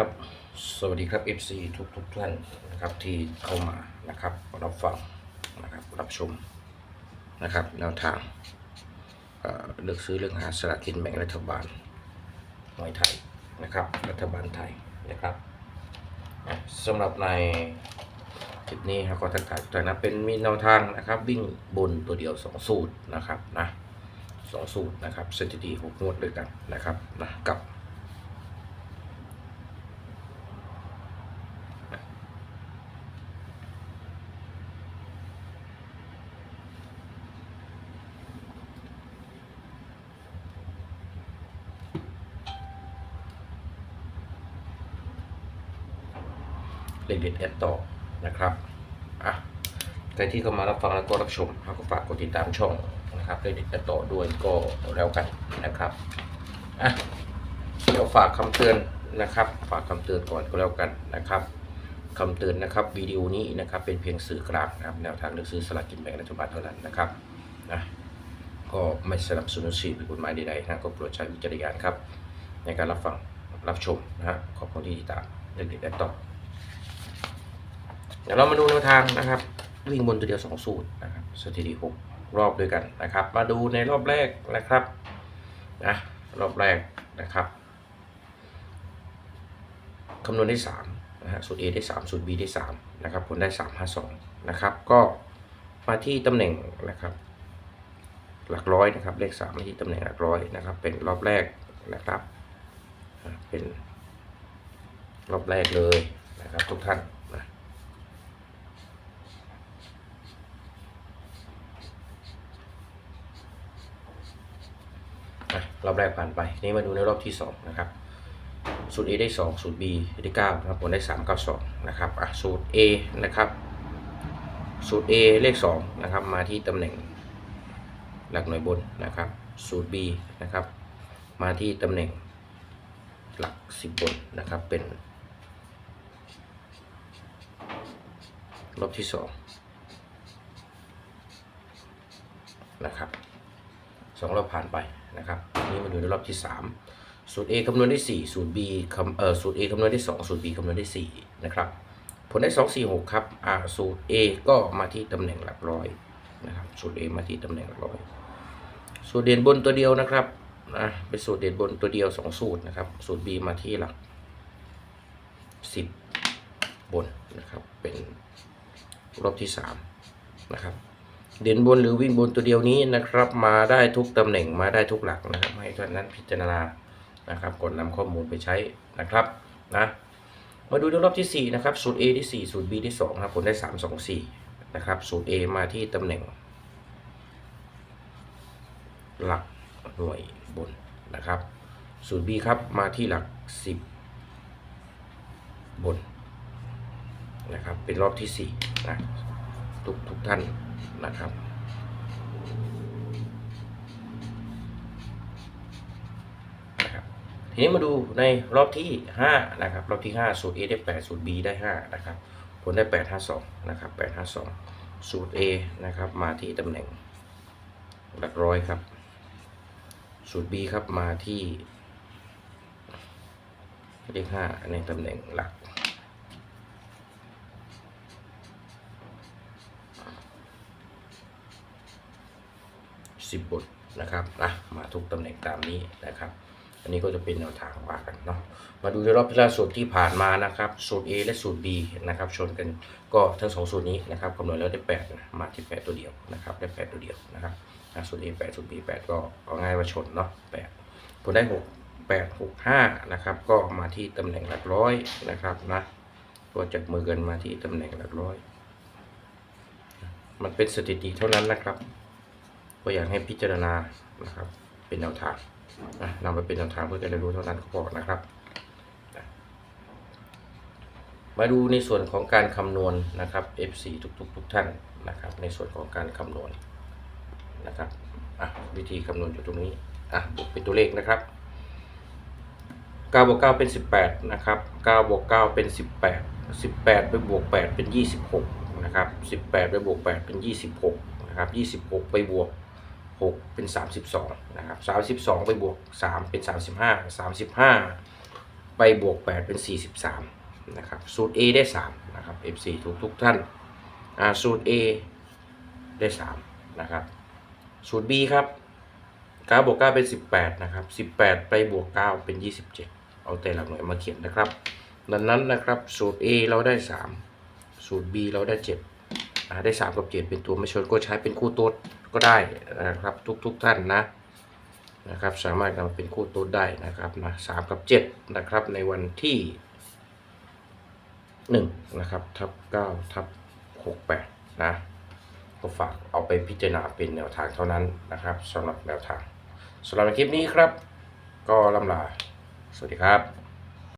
ครับ สวัสดีครับ FC ทุกทุกท่านนะครับที่เข้ามานะครับรับฟังนะครับรับชมนะครับแนวทางเอ่อเลือกซื้อเรื่องหาสลากกินแบ่งรัฐบาลหวยไทยนะครับ รัฐบาลไทยนะครับสำหรับในคลิปนี้ครับขอทักทายทุกท่นนะเป็นมีแนวทางนะครับวิ่งบนตัวเดียว 2 สูตรนะครับนะสองสูตรนะครับสถิติหกงวดด้วยกันนะครับนะกับ เลขเด็ดแอดต่อนะครับอะใครที่เข้ามารับฟังแล้วก็รับชมก็ฝากกดติดตามช่องนะครับเลขเด็ดแอดต่อด้วยก็แล้วกันนะครับอะเดี๋ยวฝากคำเตือนนะครับ ฝากคำเตือนก่อนก็แล้วกันนะครับคำเตือนนะครับวิดีโอนี้นะครับเป็นเพียงสื่อกลางนะครับแนวทางเลือกซื้อสลากกินแบ่งรัฐบาลเท่านั้นนะครับนะก็ไม่สนับสนุนสิ่งผิดกฎหมายใดๆนะก็โปรดใช้วิจารณญาณครับ ในการรับฟังรับชมนะฮะขอบคุณที่ติดตามเลขเด็ดแอดต่อ เดี๋ยวเรามาดูแนวทางนะครับ วิ่งบนตัวเดียวสองสูตรนะครับสถิติหกรอบด้วยกันนะครับ มาดูในรอบแรกนะครับนะรอบแรกนะครับคำนวณได้สามนะฮะสูตร A ได้สามสูตร B ได้สามนะครับผลได้สามห้าสองนะครับก็มาที่ตำแหน่งนะครับ หลักร้อยนะครับเลขสามมาที่ตำแหน่งหลักร้อยนะครับ เป็นรอบแรกนะครับเป็นรอบแรกเลยนะครับทุกท่านนะ อะ รอบแรกผ่านไป นี่มาดูในรอบที่ 2 นะครับ สูตร A ได้ 2 สูตร B ได้9นะครับผลได้ 3 9 2 นะครับอะสูตร A นะครับ สูตร A เลข 2 นะครับ มาที่ตำแหน่งหลักหน่วยบนนะครับ สูตร B นะครับ มาที่ตำแหน่งหลัก 10 บนนะครับ เป็น รอบที่ 2 นะครับสองรอบผ่านไปนะครับนี่มาดูในรอบที่ 3 สูตร A คำนวณได้4สูตร B คำเอ่อสูตร A คำนวณได้ 2 สูตร B คำนวณได้ 4 นะครับผลได้ 2 4 6 ครับอ่าสูตร A ก็มาที่ตำแหน่งหลักร้อยนะครับสูตร A มาที่ตำแหน่งหลักร้อยสูตรเด่นบนตัวเดียวนะครับนะเป็นสูตรเด่นบนตัวเดียว 2 สูตรนะครับสูตร B มาที่หลัก 10 บนนะครับเป็นรอบที่3นะครับ เด่นบนหรือวิ่งบนตัวเดียวนี้นะครับ มาได้ทุกตำแหน่งมาได้ทุกหลักนะครับ ให้ท่านนั้นพิจารณานะครับก่อนำข้อมูลไปใช้นะครับนะมาดูในรอบที่ 4 นะครับสูตร A ได้4สูตร B ได้2ครับผลได้ 3 2 4 นะครับสูตร A มาที่ตำแหน่ง หลักหน่วยบนนะครับ สูตร B ครับมาที่หลัก 10 บนนะครับเป็นรอบที่4นะทุกทุกท่าน นะครับ นะครับ ทีนี้มาดูในรอบที่ 5 นะครับ รอบที่5สูตร A ได้8สูตร B ได้ 5 นะครับ ผลได้ 8 5 2 นะครับ 8 5 2 สูตร A นะครับ มาที่ตำแหน่งหลักร้อยครับ สูตร B ครับมาที่เลข5ในตำแหน่งหลัก 10 บทนะครับอะมาทุกตำแหน่งตามนี้นะครับ อันนี้ก็จะเป็นแนวทางว่ากันเนาะมาดูในรอบที่ล่าสุดที่ผ่านมานะครับสูตร A และสูตร B นะครับชนกันก็ทั้งสองสูตรนี้นะครับคำนวณแล้วได้8นะมาที่ 8 ตัวเดียวนะครับได้ 8 ตัวเดียวนะครับอะสูตร A 8สูตร B 8 ก็เอาง่ายว่าชนเนาะ8ผลได้ 6 8 6 5นะครับก็มาที่ตำแหน่งหลักร้อยนะครับนะก็จับมือกันมาที่ตำแหน่งหลักร้อย มันเป็นสถิติเท่านั้นนะครับ ก็อยากให้พิจารณานะครับ เป็นแนวทางนำไปเป็นแนวทางเพื่อจะได้รู้เท่านั้นก็พอนะครับ มาดูในส่วนของการคำนวณนะครับ F4 ทุกๆทุกท่านนะครับ ในส่วนของการคำนวณนะครับวิธีคำนวณอยู่ตรงนี้อะบวกเป็นตัวเลขนะครับ9บวก9เป็น 18 นะครับ9บวก9เป็น 18 18 ไปบวก 8 เป็น 26 นะครับ 18 ไปบวก 8 เป็น 26 นะครับ 26 ไปบวก 6 เป็น 32 นะครับ 32 ไปบวก 3 เป็น 35 35 ไปบวก 8 เป็น 43 นะครับ สูตร A ได้ 3 นะครับ F4 ทุกทุกท่านอ่าสูตร A ได้ 3 นะครับ สูตร B ครับ9บวก9เป็น 18 นะครับ 18 ไปบวก 9 เป็น 27 เอาแต่หลักหน่วยมาเขียนนะครับ ดังนั้นนะครับ สูตร A เราได้ 3 สูตร B เราได้ 7 ได้ 3 กับ7เป็นตัวไม่ชนก็ใช้เป็นคู่โต๊ดก็ได้นะครับทุกๆท่านนะนะครับสามารถนำมาเป็นคู่ตัวได้นะครับนะสามกับเจ็ดนะครับในวันที่หนึ่งนะครับทับเก้าทับหกแปดนะก็ฝากเอาไปพิจารณาเป็นแนวทางเท่านั้นนะครับสำหรับแนวทางสำหรับคลิปนี้ครับ ก็ลำลา สวัสดีครับ